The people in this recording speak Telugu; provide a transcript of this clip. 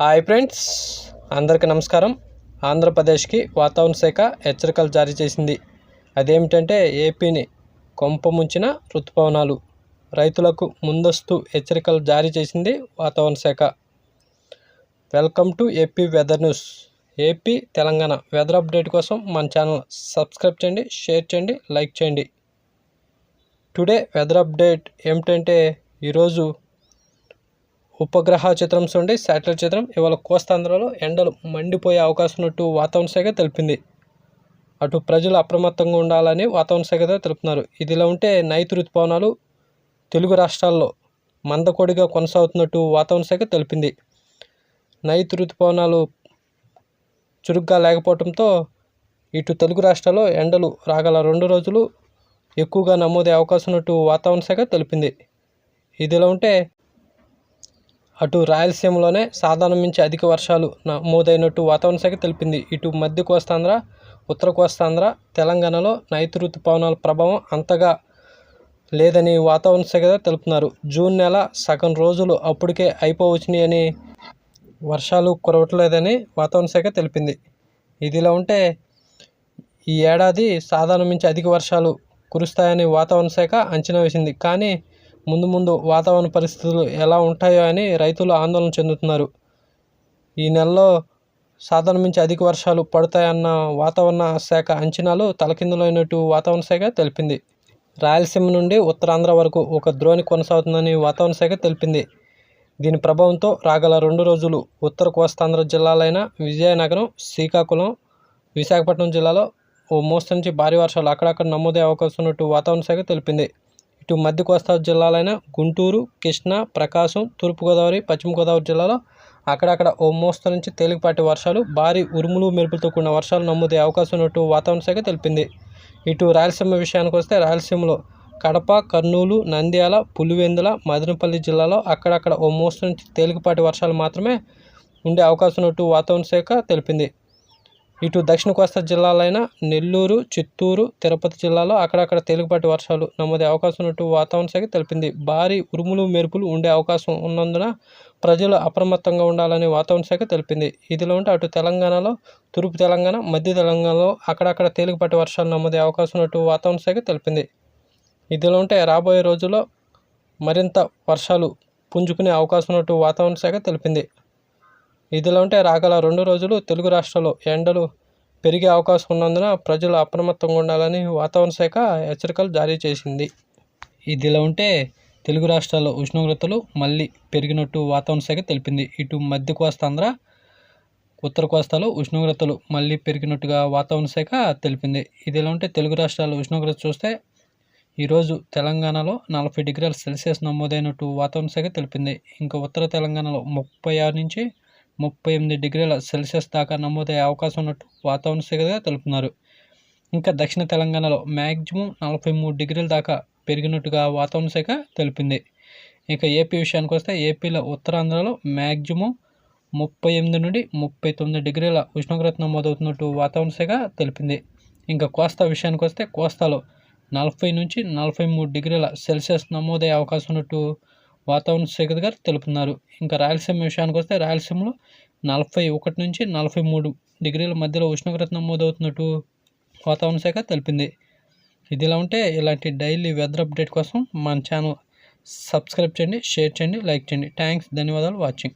హాయ్ ఫ్రెండ్స్ అందరికీ నమస్కారం. ఆంధ్రప్రదేశ్కి వాతావరణ శాఖ హెచ్చరికలు జారీ చేసింది. అదేమిటంటే ఏపీని కొంప ముంచిన ఋతుపవనాలు రైతులకు ముందస్తు హెచ్చరికలు జారీ చేసింది వాతావరణ శాఖ. Welcome to AP weather news. AP Telangana weather update కోసం మన ఛానల్ సబ్స్క్రైబ్ చేయండి షేర్ చేయండి లైక్ చేయండి. టుడే వెదర్ అప్డేట్ ఏమిటంటే ఈరోజు ఉపగ్రహ చిత్రం చూడండి శాటిలైట్ చిత్రం ఇవాళ కోస్తాంధ్రలో ఎండలు మండిపోయే అవకాశం ఉన్నట్టు వాతావరణ శాఖ తెలిపింది. అటు ప్రజలు అప్రమత్తంగా ఉండాలని వాతావరణ శాఖ తెలుపుతున్నారు. ఇదిలా ఉంటే నైతు ఋతుపవనాలు తెలుగు రాష్ట్రాల్లో మందకొడిగా కొనసాగుతున్నట్టు వాతావరణ శాఖ తెలిపింది. నైతు ఋతుపవనాలు చురుగ్గా లేకపోవడంతో ఇటు తెలుగు రాష్ట్రాల్లో ఎండలు రాగల రెండు రోజులు ఎక్కువగా నమోదే అవకాశం ఉన్నట్టు వాతావరణ శాఖ తెలిపింది. ఇదిలా ఉంటే అటు రాయలసీమలోనే సాధారణం మించి అధిక వర్షాలు నమోదైనట్టు వాతావరణ శాఖ తెలిపింది. ఇటు మధ్య కోస్తాంధ్ర ఉత్తర కోస్తాంధ్ర తెలంగాణలో నైతు ఋతుపవనాల ప్రభావం అంతగా లేదని వాతావరణ శాఖ తెలుపుతున్నారు. జూన్ నెల సగం రోజులు అప్పటికే అయిపోవచ్చినాయని వర్షాలు కురవట్లేదని వాతావరణ శాఖ తెలిపింది. ఇదిలా ఉంటే ఈ ఏడాది సాధారణం మించి అధిక వర్షాలు కురుస్తాయని వాతావరణ శాఖ అంచనా వేసింది. కానీ ముందు ముందు వాతావరణ పరిస్థితులు ఎలా ఉంటాయో అని రైతులు ఆందోళన చెందుతున్నారు. ఈ నెలలో సాధారణ మించి అధిక వర్షాలు పడతాయన్న వాతావరణ శాఖ అంచనాలు తలకిందులైనట్టు వాతావరణ శాఖ తెలిపింది. రాయలసీమ నుండి ఉత్తరాంధ్ర వరకు ఒక ద్రోణి కొనసాగుతుందని వాతావరణ శాఖ తెలిపింది. దీని ప్రభావంతో రాగల రెండు రోజులు ఉత్తర కోస్తాంధ్ర జిల్లాలైన విజయనగరం శ్రీకాకుళం విశాఖపట్నం జిల్లాలో ఓ మోస్తరు నుంచి భారీ వర్షాలు అక్కడక్కడ నమోదే అవకాశం ఉన్నట్టు వాతావరణ శాఖ తెలిపింది. ఇటు మధ్య కోస్తా జిల్లాలైన గుంటూరు కృష్ణా ప్రకాశం తూర్పుగోదావరి పశ్చిమ గోదావరి జిల్లాలో అక్కడక్కడ ఓ మోస్తరు నుంచి తేలికపాటి వర్షాలు భారీ ఉరుములు మెరుపులతో కూడిన వర్షాలు నమ్ముదే అవకాశం ఉన్నట్టు వాతావరణ శాఖ తెలిపింది. ఇటు రాయలసీమ విషయానికి వస్తే రాయలసీమలో కడప కర్నూలు నంద్యాల పులివెందుల మదనపల్లి జిల్లాలో అక్కడక్కడ ఓ మోస్తరు నుంచి తేలికపాటి వర్షాలు మాత్రమే ఉండే అవకాశం ఉన్నట్టు వాతావరణ శాఖ తెలిపింది. ఇటు దక్షిణ కోస్తా జిల్లాలైన నెల్లూరు చిత్తూరు తిరుపతి జిల్లాలో అక్కడక్కడ తేలికపాటి వర్షాలు నమోదే అవకాశం ఉన్నట్టు వాతావరణ శాఖ తెలిపింది. భారీ ఉరుములు మెరుపులు ఉండే అవకాశం ఉన్నందున ప్రజలు అప్రమత్తంగా ఉండాలని వాతావరణ శాఖ తెలిపింది. ఇదిలో ఉంటే అటు తెలంగాణలో తూర్పు తెలంగాణ మధ్య తెలంగాణలో అక్కడక్కడ తేలికపాటి వర్షాలు నమోదే అవకాశం ఉన్నట్టు వాతావరణ శాఖ తెలిపింది. ఇదిలో ఉంటే రాబోయే రోజుల్లో మరింత వర్షాలు పుంజుకునే అవకాశం ఉన్నట్టు వాతావరణ శాఖ తెలిపింది. ఇదిలా ఉంటే రాగల రెండు రోజులు తెలుగు రాష్ట్రాల్లో ఎండలు పెరిగే అవకాశం ఉన్నందున ప్రజలు అప్రమత్తంగా ఉండాలని వాతావరణ శాఖ హెచ్చరికలు జారీ చేసింది. ఇదిలా ఉంటే తెలుగు రాష్ట్రాల్లో ఉష్ణోగ్రతలు మళ్ళీ పెరిగినట్టు వాతావరణ శాఖ తెలిపింది. ఇటు మధ్య కోస్తాంధ్ర ఉత్తర కోస్తాలో ఉష్ణోగ్రతలు మళ్ళీ పెరిగినట్టుగా వాతావరణ శాఖ తెలిపింది. ఇదిలా ఉంటే తెలుగు రాష్ట్రాల్లో ఉష్ణోగ్రత చూస్తే ఈరోజు తెలంగాణలో నలభై డిగ్రీల సెల్సియస్ నమోదైనట్టు వాతావరణ శాఖ తెలిపింది. ఇంకా ఉత్తర తెలంగాణలో ముప్పై ఆరు నుంచి ముప్పై ఎనిమిది డిగ్రీల సెల్సియస్ దాకా నమోదయ్యే అవకాశం ఉన్నట్టు వాతావరణ శాఖగా తెలుపుతున్నారు. ఇంకా దక్షిణ తెలంగాణలో మ్యాక్సిమం నలభై మూడు డిగ్రీల దాకా పెరిగినట్టుగా వాతావరణ శాఖ తెలిపింది. ఇక ఏపీ విషయానికి వస్తే ఏపీలో ఉత్తరాంధ్రలో మ్యాక్సిమం ముప్పై ఎనిమిది నుండి ముప్పై తొమ్మిది డిగ్రీల ఉష్ణోగ్రత నమోదవుతున్నట్టు వాతావరణ శాఖ తెలిపింది. ఇంకా కోస్తా విషయానికి వస్తే కోస్తాలో నలభై నుంచి నలభై మూడు డిగ్రీల సెల్సియస్ నమోదయ్యే అవకాశం ఉన్నట్టు వాతావరణ శాఖ గారు తెలుపుతున్నారు. ఇంకా రాయలసీమ విషయానికి వస్తే రాయలసీమలో నలభై ఒకటి నుంచి నలభై మూడు డిగ్రీల మధ్యలో ఉష్ణోగ్రత నమోదవుతున్నట్టు వాతావరణ శాఖ తెలిపింది. ఇదిలా ఉంటే ఇలాంటి డైలీ వెదర్ అప్డేట్ కోసం మన ఛానల్ సబ్స్క్రైబ్ చేయండి షేర్ చేయండి లైక్ చేయండి. థ్యాంక్స్ ధన్యవాదాలు వాచింగ్.